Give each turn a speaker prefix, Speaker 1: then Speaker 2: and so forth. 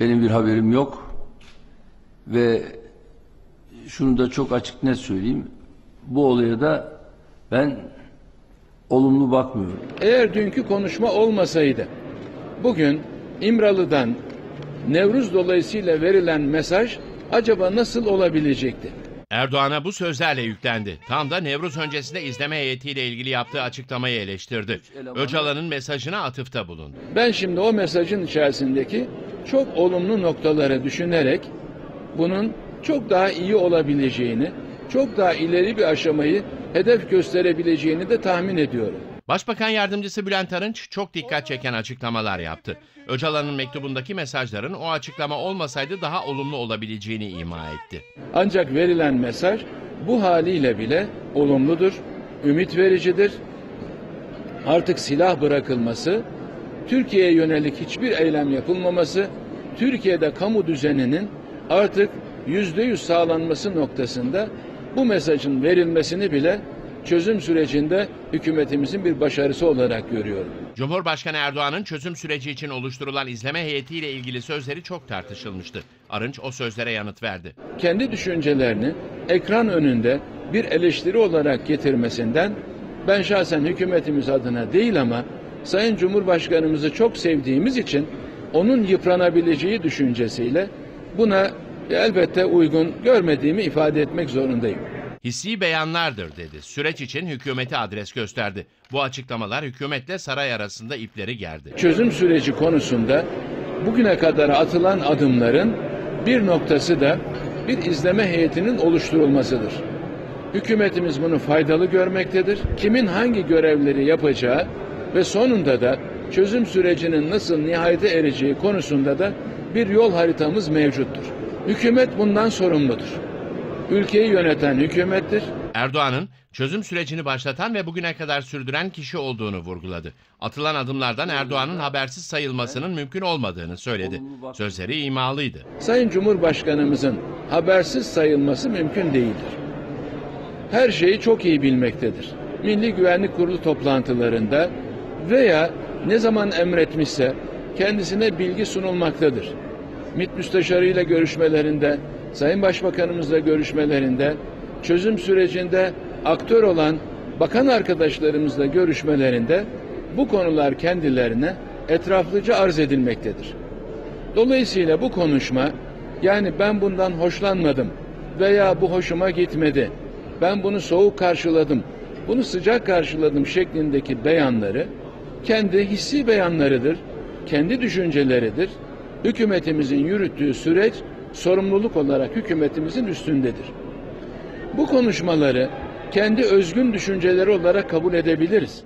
Speaker 1: Benim bir haberim yok. Ve şunu da çok açık net söyleyeyim. Bu olaya da ben olumlu bakmıyorum.
Speaker 2: Eğer dünkü konuşma olmasaydı, bugün İmralı'dan Nevruz dolayısıyla verilen mesaj acaba nasıl olabilecekti?
Speaker 3: Erdoğan'a bu sözlerle yüklendi. Tam da Nevruz öncesinde izleme heyetiyle ilgili yaptığı açıklamayı eleştirdi. Öcalan'ın mesajına atıfta bulundu.
Speaker 2: Ben şimdi o mesajın içerisindeki çok olumlu noktaları düşünerek bunun çok daha iyi olabileceğini, çok daha ileri bir aşamayı hedef gösterebileceğini de tahmin ediyorum.
Speaker 3: Başbakan Yardımcısı Bülent Arınç çok dikkat çeken açıklamalar yaptı. Öcalan'ın mektubundaki mesajların o açıklama olmasaydı daha olumlu olabileceğini ima etti.
Speaker 2: Ancak verilen mesaj bu haliyle bile olumludur, ümit vericidir. Artık silah bırakılması, Türkiye'ye yönelik hiçbir eylem yapılmaması, Türkiye'de kamu düzeninin artık yüzde yüz sağlanması noktasında bu mesajın verilmesini bile çözüm sürecinde hükümetimizin bir başarısı olarak görüyorum.
Speaker 3: Cumhurbaşkanı Erdoğan'ın çözüm süreci için oluşturulan izleme heyetiyle ilgili sözleri çok tartışılmıştı. Arınç o sözlere yanıt verdi.
Speaker 2: kendi düşüncelerini ekran önünde bir eleştiri olarak getirmesinden ben şahsen hükümetimiz adına değil ama Sayın Cumhurbaşkanımızı çok sevdiğimiz için onun yıpranabileceği düşüncesiyle buna elbette uygun görmediğimi ifade etmek zorundayım.
Speaker 3: Hissi beyanlardır dedi. Süreç için hükümeti adres gösterdi. Bu açıklamalar hükümetle saray arasında ipleri gerdi.
Speaker 2: Çözüm süreci konusunda bugüne kadar atılan adımların bir noktası da bir izleme heyetinin oluşturulmasıdır. Hükümetimiz bunu faydalı görmektedir. Kimin hangi görevleri yapacağı ve sonunda da çözüm sürecinin nasıl nihayete ereceği konusunda da bir yol haritamız mevcuttur. Hükümet bundan sorumludur. Ülkeyi yöneten hükümettir.
Speaker 3: Erdoğan'ın çözüm sürecini başlatan ve bugüne kadar sürdüren kişi olduğunu vurguladı. Atılan adımlardan Erdoğan'ın habersiz sayılmasının mümkün olmadığını söyledi. Sözleri imalıydı.
Speaker 2: Sayın Cumhurbaşkanımızın habersiz sayılması mümkün değildir. Her şeyi çok iyi bilmektedir. Milli Güvenlik Kurulu toplantılarında veya ne zaman emretmişse kendisine bilgi sunulmaktadır. MİT Müsteşarı ile görüşmelerinde, Sayın Başbakanımızla görüşmelerinde, çözüm sürecinde aktör olan bakan arkadaşlarımızla görüşmelerinde bu konular kendilerine etraflıca arz edilmektedir. Dolayısıyla bu konuşma yani ben bundan hoşlanmadım veya bu hoşuma gitmedi. Ben bunu soğuk karşıladım. Bunu sıcak karşıladım şeklindeki beyanları kendi hissi beyanlarıdır. Kendi düşünceleridir. Hükümetimizin yürüttüğü süreç sorumluluk olarak hükümetimizin üstündedir. Bu konuşmaları kendi özgün düşünceleri olarak kabul edebiliriz.